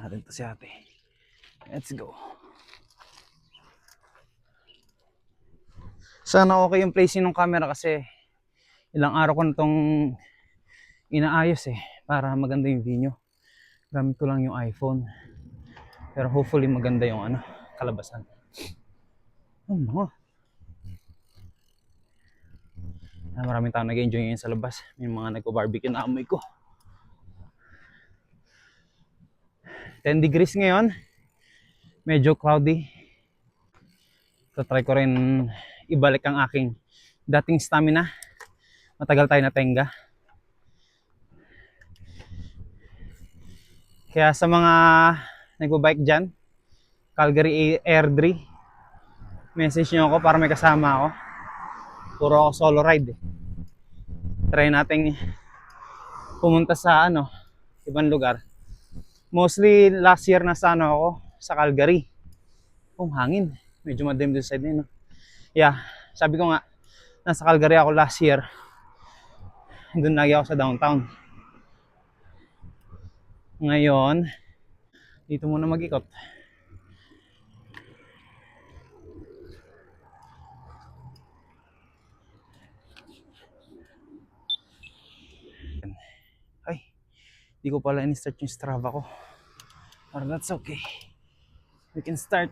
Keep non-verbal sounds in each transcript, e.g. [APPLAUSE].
natin to si ate. Let's go. Sana okay yung placing ng camera kasi ilang araw ko na tong inaayos eh para maganda yung video. Gamit ko lang yung iPhone. Pero hopefully maganda yung ano, kalabasan. Oh, mga. Ah, maraming tao nag-enjoy ngayon sa labas. May mga nagko-barbecue na amoy ko. 10 degrees ngayon. Medyo cloudy. So try ko rin ibalik ang aking dating stamina. Matagal tayo na tenga. Kaya sa mga nagbabike dyan, Calgary Airdrie, message nyo ako para may kasama ako. Puro ako solo ride eh. Try nating pumunta sa ano, ibang lugar. Mostly last year na sa ano ako, sa Calgary. Oh, hangin. Medyo madilim din sa side na no? Yeah, sabi ko nga, nasa Calgary ako last year. Doon lagi ako sa downtown. Ngayon, dito muna mag-ikot. Di ko pala in-start yung Strava ko. But that's okay. We can start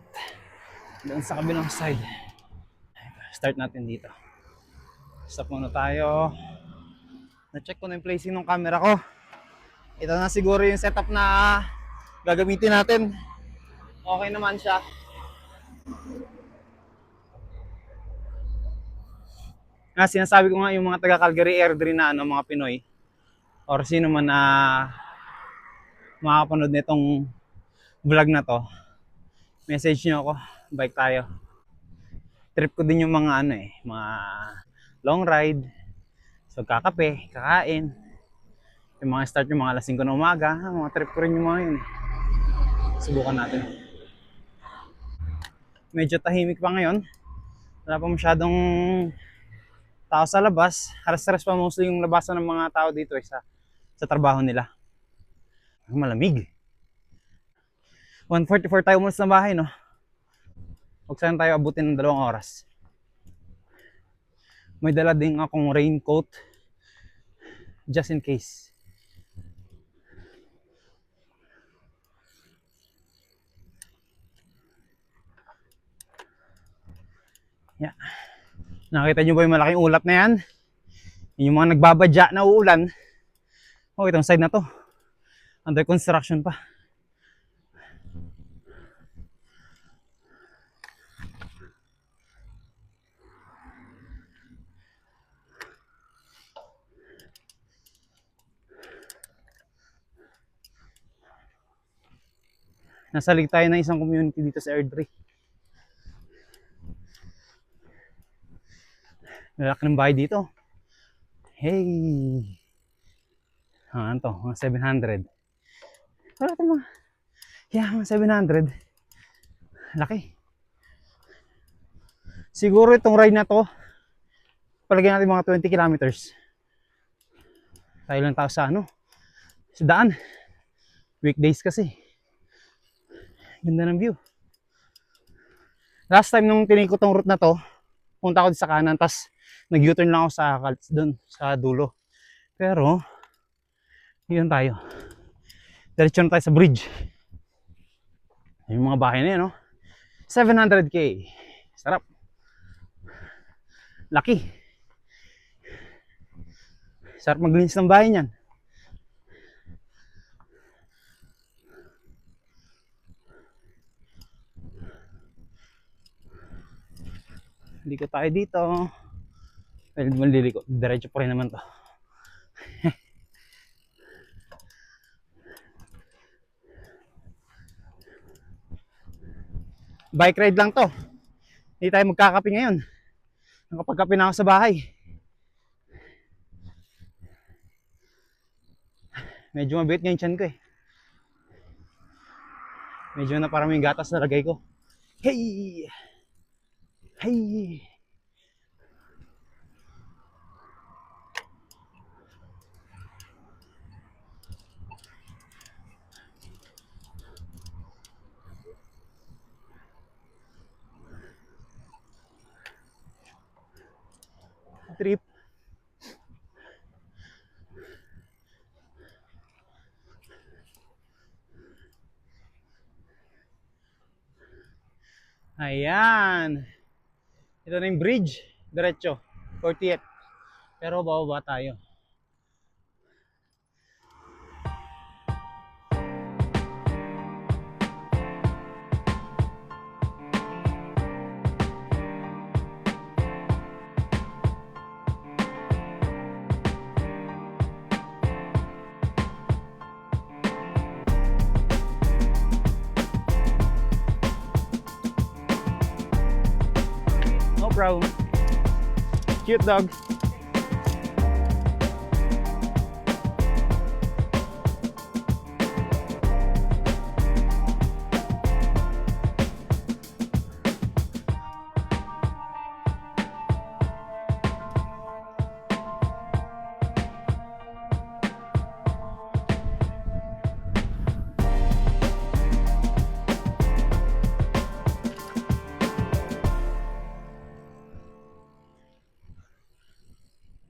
doon sa kabilang side. Start natin dito. Stop muna tayo. Na-check ko na yung placing ng camera ko. Ito na siguro yung setup na gagamitin natin. Okay naman siya. Nga sinasabi ko nga yung mga taga Calgary Airdrie na ano, mga Pinoy or sino man na makakapanood nitong vlog na to, message nyo ako, bike tayo. Trip ko din yung mga ano eh, mga long ride. So kakape, kakain. Yung mga start yung mga alas 5 ng umaga, ah, mga trip ko rin yung mga yun. eh. Subukan natin. Medyo tahimik pa ngayon. Wala pa masyadong tao sa labas. Haras-haras pa mostly yung labasan ng mga tao dito eh, sa, sa trabaho nila. Malamig. 1.44 tayo muna sa bahay, no? Huwag sana tayo abutin ng dalawang oras. May dala din akong raincoat just in case. Yeah. Nakita nyo ba yung malaking ulap na yan? Yun Yung mga nagbabadya na uulan. Oh, itong side na to. Under construction pa. Nasa lig tayo ng isang community dito sa Airdrie. Lalaki ng bahay dito. Hey! Ah, ano to? Mga 700. Wala ito mga... Yeah, mga 700. Laki. Siguro itong ride na to, palagyan natin mga 20 kilometers. Tayo lang tayo sa ano, sa daan. Weekdays kasi. Ganda ng view. Last time nung tinikot tong route na to, punta ako sa kanan, tas nag-U-turn lang ako sa doon sa dulo. Pero yun tayo. Diretso na tayo sa bridge. Yung mga bahay na yun, no? 700k. Sarap. Laki. Sarap maglinis ng bahay niyan. Liko tayo dito. Pwede naman liliko. Diretso pa rin naman to. [LAUGHS] Bike ride lang to. Hindi tayo magkakape ngayon. Nakapagkape na ako sa bahay. Medyo mabigat ngayon chan ko eh. Medyo na parang yung gatas na lagay ko. Hey! Hey! Ayan. Ito na yung bridge. Diretso. 48. Pero bababa tayo. Problem. Cute dog.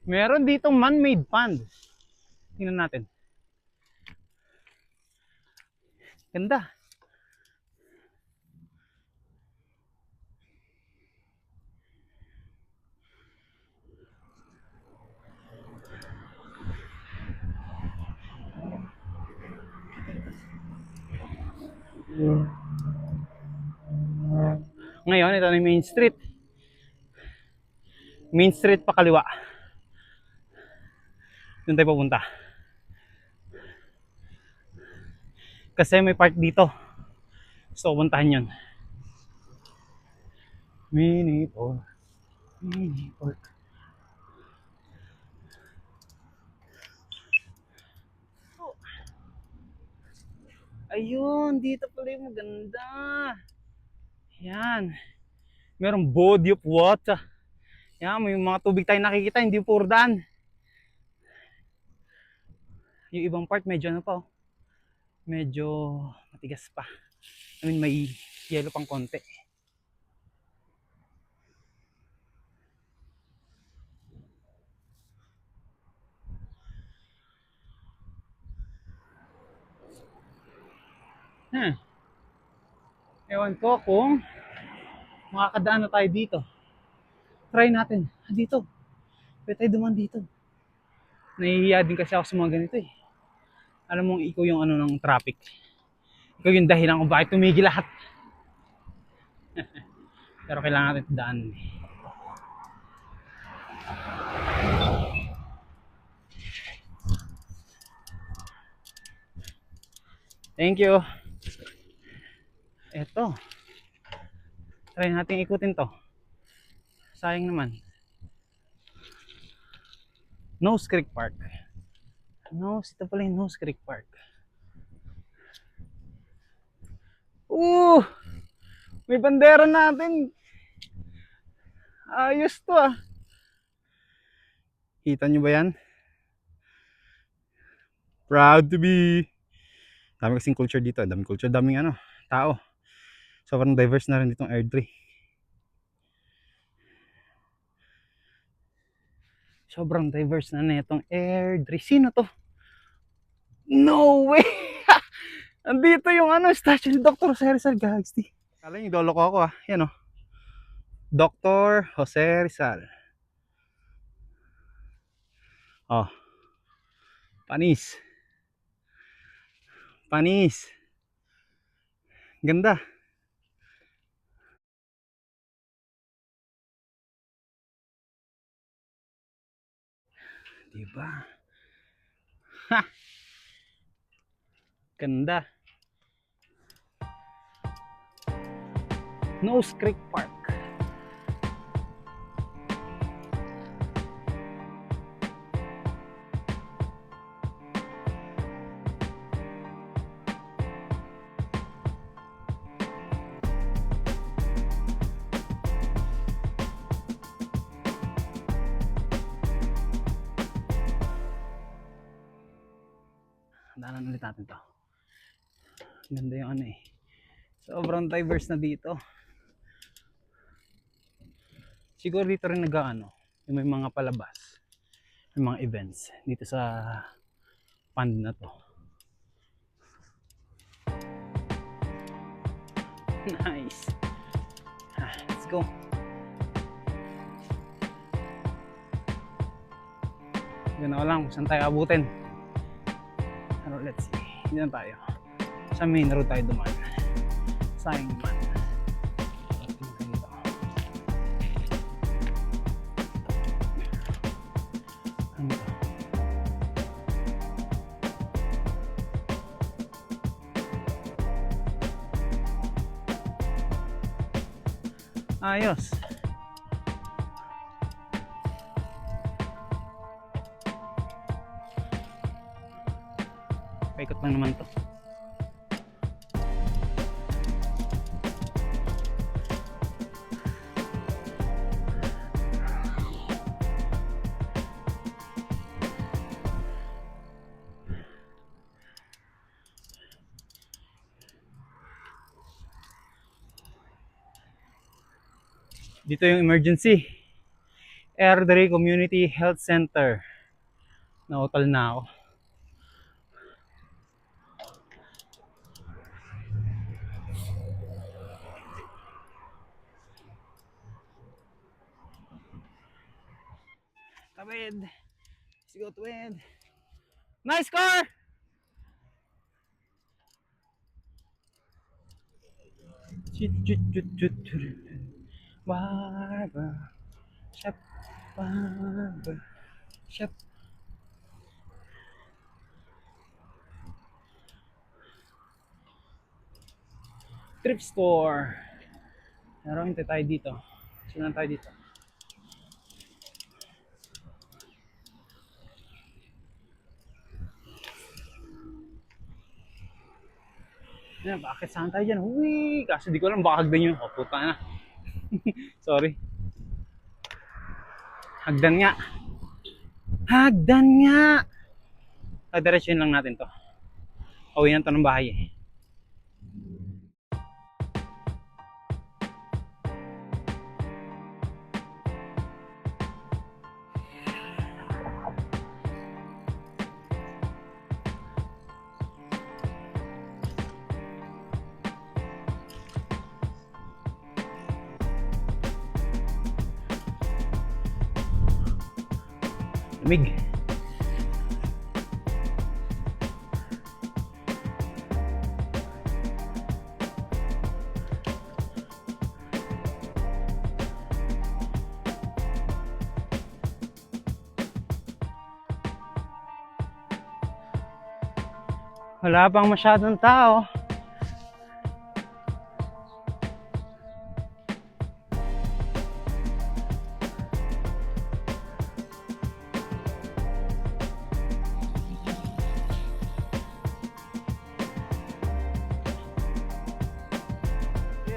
Meron ditong man-made pond. Tingnan natin. Ganda. Ngayon, ito na yung main street. Main street pa kaliwa. Doon tayo pupunta. Kasi may park dito. Gusto ko puntahan yun. Mini park. Mini park. Oh. Ayun, dito pala yung maganda. Yan. Merong body of water. Yan, may mga tubig tayo nakikita, hindi puro daan. Yung ibang part medyo ano pa oh. Medyo matigas pa. I mean may yellow pang konti. Hmm. Ewan ko kung makakadaan na tayo dito. Try natin. Ah, dito. Pwede tayo duman dito. Nahihiya din kasi ako sa mga ganito eh. Alam mong ikaw yung ano ng traffic. Ikaw yung dahilan kung bakit tumigil lahat. [LAUGHS] Pero kailangan natin daan. Thank you. Eto. Try natin ikutin to. Sayang naman. Nose Creek Park. Nose, ito pala yung Nose Creek Park. Ooh! May bandera natin. Ayos to ah. Kita nyo ba yan? Proud to be. Dami kasing culture dito. Dami culture, daming ano, tao. Sobrang diverse na rin ditong Airdrie. Sobrang diverse na nitong Airdrie. Sino to? No way! [LAUGHS] Andito yung ano, statue ni Dr. Jose Rizal Gagsti. Kala niyo, idolo ko ako ah. Yan oh. Dr. Jose Rizal. Oh. Panis. Panis. Ganda. Diba? Ha! Ganda. Nose Creek Park. Ulit natin to. Ganda yung ano eh. Sobrang diverse na dito. Siguro dito rin nag-ano, yung may mga palabas, may mga events dito sa pond na to. [LAUGHS] Nice. go. Ganaw lang kung saan tayo abutin. Pero let's see. Hindi na tayo. Sa main road tayo dumaan. Naman. Ganito. Ano? Ayos. Paikot lang naman to. Dito yung emergency. Airdrie Community Health Center. Nautal na ako. Tawid. Let's go Tawid. Nice score! Barber. Shop. Barber. Shop. Trip store. Pero hintay tayo dito. Sino tayo dito? Yan, bakit saan tayo dyan? Uy, kasi di ko alam, baka hagdan yun. Oh, puta na. [LAUGHS] Sorry. Hagdan nga. Hagdan nga! Kadiretso lang natin to. Uwi na to ng bahay eh. Lamig. Wala pang masyadong tao.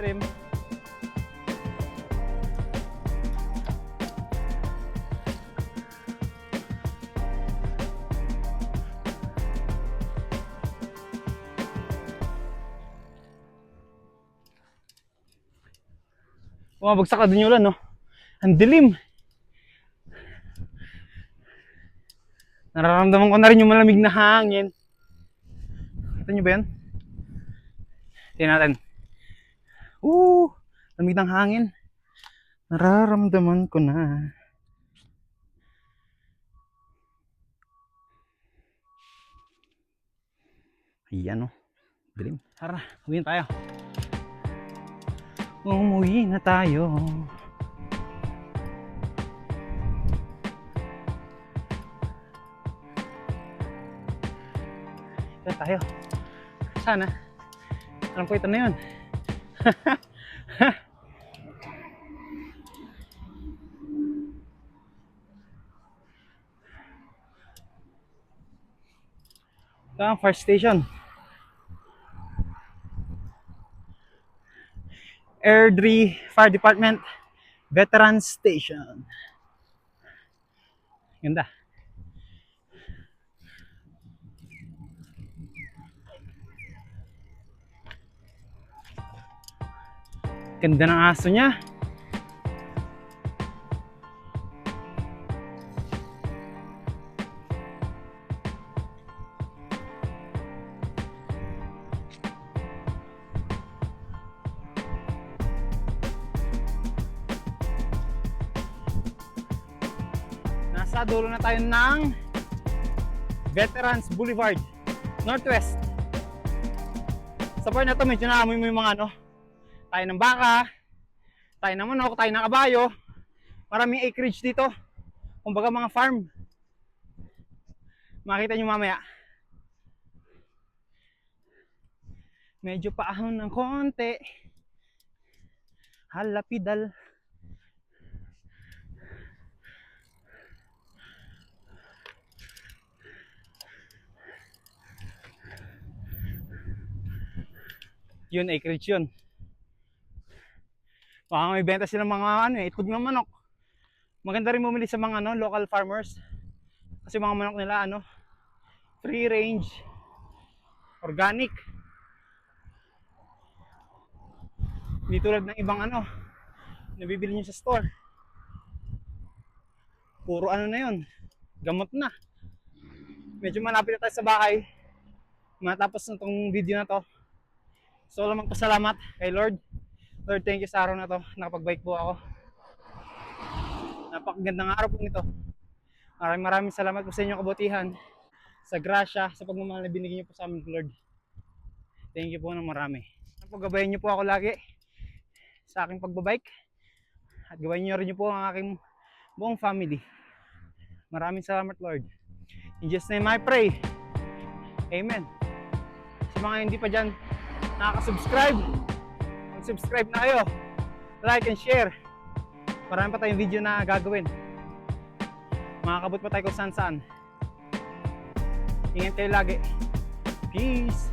Kirim. Bumabagsak na din yung ulan, no? Ang dilim. Nararamdaman ko na rin yung malamig na hangin. Kita nyo ba yan? Tingnan natin. Oo, lamig ng hangin. Nararamdaman ko na. Ayan o. Dilim. Tara, uwi na tayo. Umuwi na tayo. Ito tayo. Sana. Alam ko ito na yun. Ito ang first station. Airdrie Fire Department Veteran Station. Ganda. Ganda ng aso niya. Nasa dulo na tayo ng Veterans Boulevard, Northwest. Sa part na to, medyo naamoy mo yung mga ano, tayo ng baka, tayo ng manok, tayo ng kabayo. Maraming acreage dito. Kumbaga mga farm. Makita nyo mamaya. Medyo paahon ng konti. Halapidal. Yun, acreage yun. Baka may benta silang mga ano eh, itlog ng manok. Maganda rin bumili sa mga ano, local farmers. Kasi mga manok nila ano, free range, organic. Hindi tulad ng ibang ano, nabibili nyo sa store. Puro ano na yun, gamot na. Medyo malapit na tayo sa bahay. Matapos na tong video na to. So lang magpasalamat kay Lord. Lord, thank you sa araw na to. Nakapag-bike po ako. Napakagandang araw po nito. Maraming maraming salamat po sa inyong kabutihan, sa grasya, sa pagmamahal na binigyan niyo po sa amin, Lord. Thank you po ng marami. Paggabayan niyo po ako lagi sa aking pagbabike. At gawain niyo rin niyo po ang aking buong family. Maraming salamat, Lord. In Jesus' name I pray. Amen. Sa mga hindi pa dyan nakaka-subscribe, mag-subscribe na kayo. Like and share. Marami pa tayong video na gagawin. Makakabot pa tayo kung saan saan. Ingat kayo lagi. Peace!